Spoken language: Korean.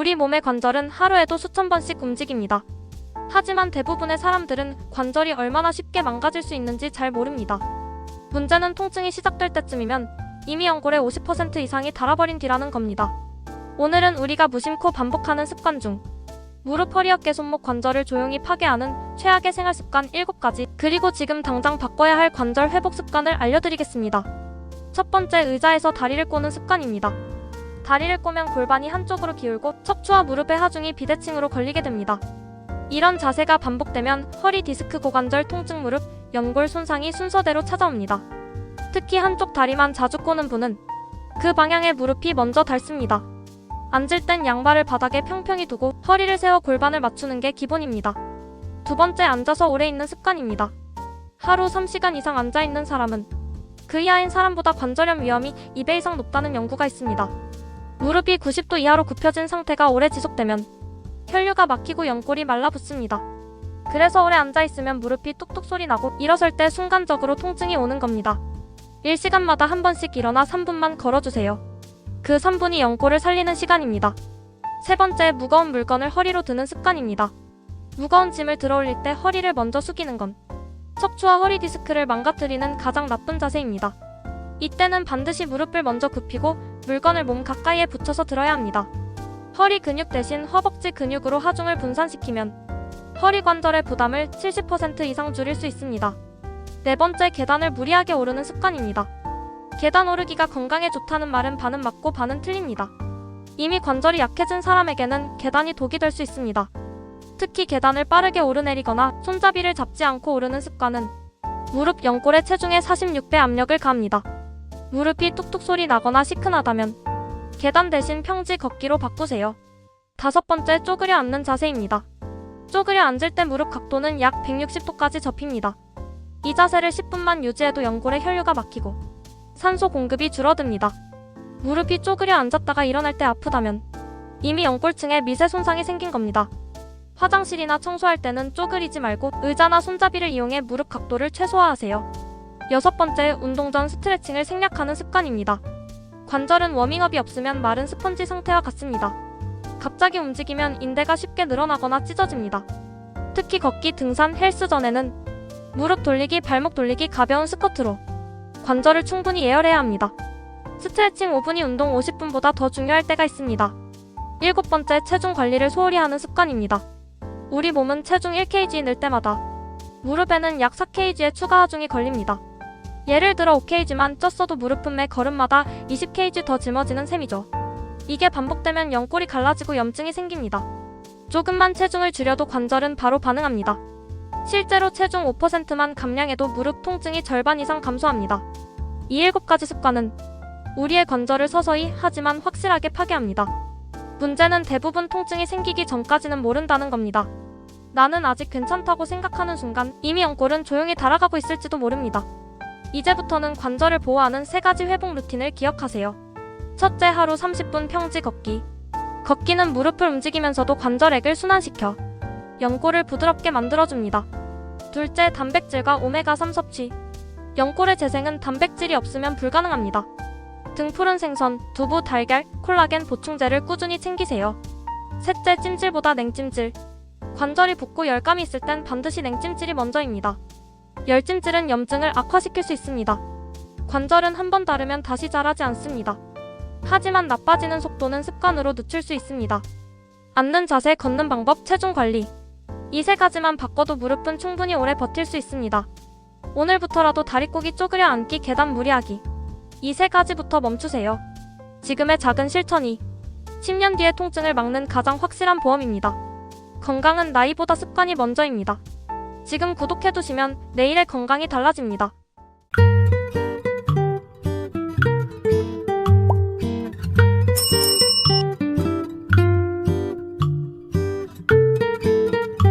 우리 몸의 관절은 하루에도 수천 번씩 움직입니다. 하지만 대부분의 사람들은 관절이 얼마나 쉽게 망가질 수 있는지 잘 모릅니다. 문제는 통증이 시작될 때쯤이면 이미 연골의 50% 이상이 닳아버린 뒤라는 겁니다. 오늘은 우리가 무심코 반복하는 습관 중 무릎, 허리, 어깨, 손목 관절을 조용히 파괴하는 최악의 생활 습관 7가지 그리고 지금 당장 바꿔야 할 관절 회복 습관을 알려드리겠습니다. 첫 번째 의자에서 다리를 꼬는 습관입니다. 다리를 꼬면 골반이 한쪽으로 기울고 척추와 무릎의 하중이 비대칭으로 걸리게 됩니다. 이런 자세가 반복되면 허리 디스크 고관절 통증 무릎, 연골 손상이 순서대로 찾아옵니다. 특히 한쪽 다리만 자주 꼬는 분은 그 방향의 무릎이 먼저 닳습니다. 앉을 땐 양발을 바닥에 평평히 두고 허리를 세워 골반을 맞추는 게 기본입니다. 두 번째 앉아서 오래 있는 습관입니다. 하루 3시간 이상 앉아 있는 사람은 그 이하인 사람보다 관절염 위험이 2배 이상 높다는 연구가 있습니다. 무릎이 90도 이하로 굽혀진 상태가 오래 지속되면 혈류가 막히고 연골이 말라붙습니다. 그래서 오래 앉아 있으면 무릎이 뚝뚝 소리 나고 일어설 때 순간적으로 통증이 오는 겁니다. 1시간마다 한 번씩 일어나 3분만 걸어주세요. 그 3분이 연골을 살리는 시간입니다. 세 번째, 무거운 물건을 허리로 드는 습관입니다. 무거운 짐을 들어올릴 때 허리를 먼저 숙이는 건 척추와 허리 디스크를 망가뜨리는 가장 나쁜 자세입니다. 이때는 반드시 무릎을 먼저 굽히고 물건을 몸 가까이에 붙여서 들어야 합니다. 허리 근육 대신 허벅지 근육으로 하중을 분산시키면 허리 관절의 부담을 70% 이상 줄일 수 있습니다. 네 번째, 계단을 무리하게 오르는 습관입니다. 계단 오르기가 건강에 좋다는 말은 반은 맞고 반은 틀립니다. 이미 관절이 약해진 사람에게는 계단이 독이 될 수 있습니다. 특히 계단을 빠르게 오르내리거나 손잡이를 잡지 않고 오르는 습관은 무릎 연골의 체중의 46배 압력을 가합니다. 무릎이 뚝뚝 소리 나거나 시큰하다면 계단 대신 평지 걷기로 바꾸세요. 다섯 번째, 쪼그려 앉는 자세입니다. 쪼그려 앉을 때 무릎 각도는 약 160도까지 접힙니다. 이 자세를 10분만 유지해도 연골에 혈류가 막히고 산소 공급이 줄어듭니다. 무릎이 쪼그려 앉았다가 일어날 때 아프다면 이미 연골층에 미세 손상이 생긴 겁니다. 화장실이나 청소할 때는 쪼그리지 말고 의자나 손잡이를 이용해 무릎 각도를 최소화하세요. 여섯 번째, 운동 전 스트레칭을 생략하는 습관입니다. 관절은 워밍업이 없으면 마른 스펀지 상태와 같습니다. 갑자기 움직이면 인대가 쉽게 늘어나거나 찢어집니다. 특히 걷기, 등산, 헬스 전에는 무릎 돌리기, 발목 돌리기, 가벼운 스쿼트로 관절을 충분히 예열해야 합니다. 스트레칭 5분이 운동 50분보다 더 중요할 때가 있습니다. 일곱 번째, 체중 관리를 소홀히 하는 습관입니다. 우리 몸은 체중 1kg 늘 때마다 무릎에는 약 4kg의 추가 하중이 걸립니다. 예를 들어 5kg만 쪘어도 무릎품에 걸음마다 20kg 더 짊어지는 셈이죠. 이게 반복되면 연골이 갈라지고 염증이 생깁니다. 조금만 체중을 줄여도 관절은 바로 반응합니다. 실제로 체중 5%만 감량해도 무릎 통증이 절반 이상 감소합니다. 이 7가지 습관은 우리의 관절을 서서히 하지만 확실하게 파괴합니다. 문제는 대부분 통증이 생기기 전까지는 모른다는 겁니다. 나는 아직 괜찮다고 생각하는 순간 이미 연골은 조용히 달아가고 있을지도 모릅니다. 이제부터는 관절을 보호하는 세 가지 회복 루틴을 기억하세요. 첫째, 하루 30분 평지 걷기. 걷기는 무릎을 움직이면서도 관절액을 순환시켜 연골을 부드럽게 만들어줍니다. 둘째, 단백질과 오메가3 섭취. 연골의 재생은 단백질이 없으면 불가능합니다. 등푸른 생선, 두부, 달걀, 콜라겐 보충제를 꾸준히 챙기세요. 셋째, 찜질보다 냉찜질. 관절이 붓고 열감이 있을 땐 반드시 냉찜질이 먼저입니다. 열찜질은 염증을 악화시킬 수 있습니다. 관절은 한 번 다르면 다시 자라지 않습니다. 하지만 나빠지는 속도는 습관으로 늦출 수 있습니다. 앉는 자세, 걷는 방법, 체중 관리. 이 세 가지만 바꿔도 무릎은 충분히 오래 버틸 수 있습니다. 오늘부터라도 다리 꼬기 쪼그려 앉기, 계단 무리하기. 이 세 가지부터 멈추세요. 지금의 작은 실천이 10년 뒤의 통증을 막는 가장 확실한 보험입니다. 건강은 나이보다 습관이 먼저입니다. 지금 구독해두시면 내일의 건강이 달라집니다.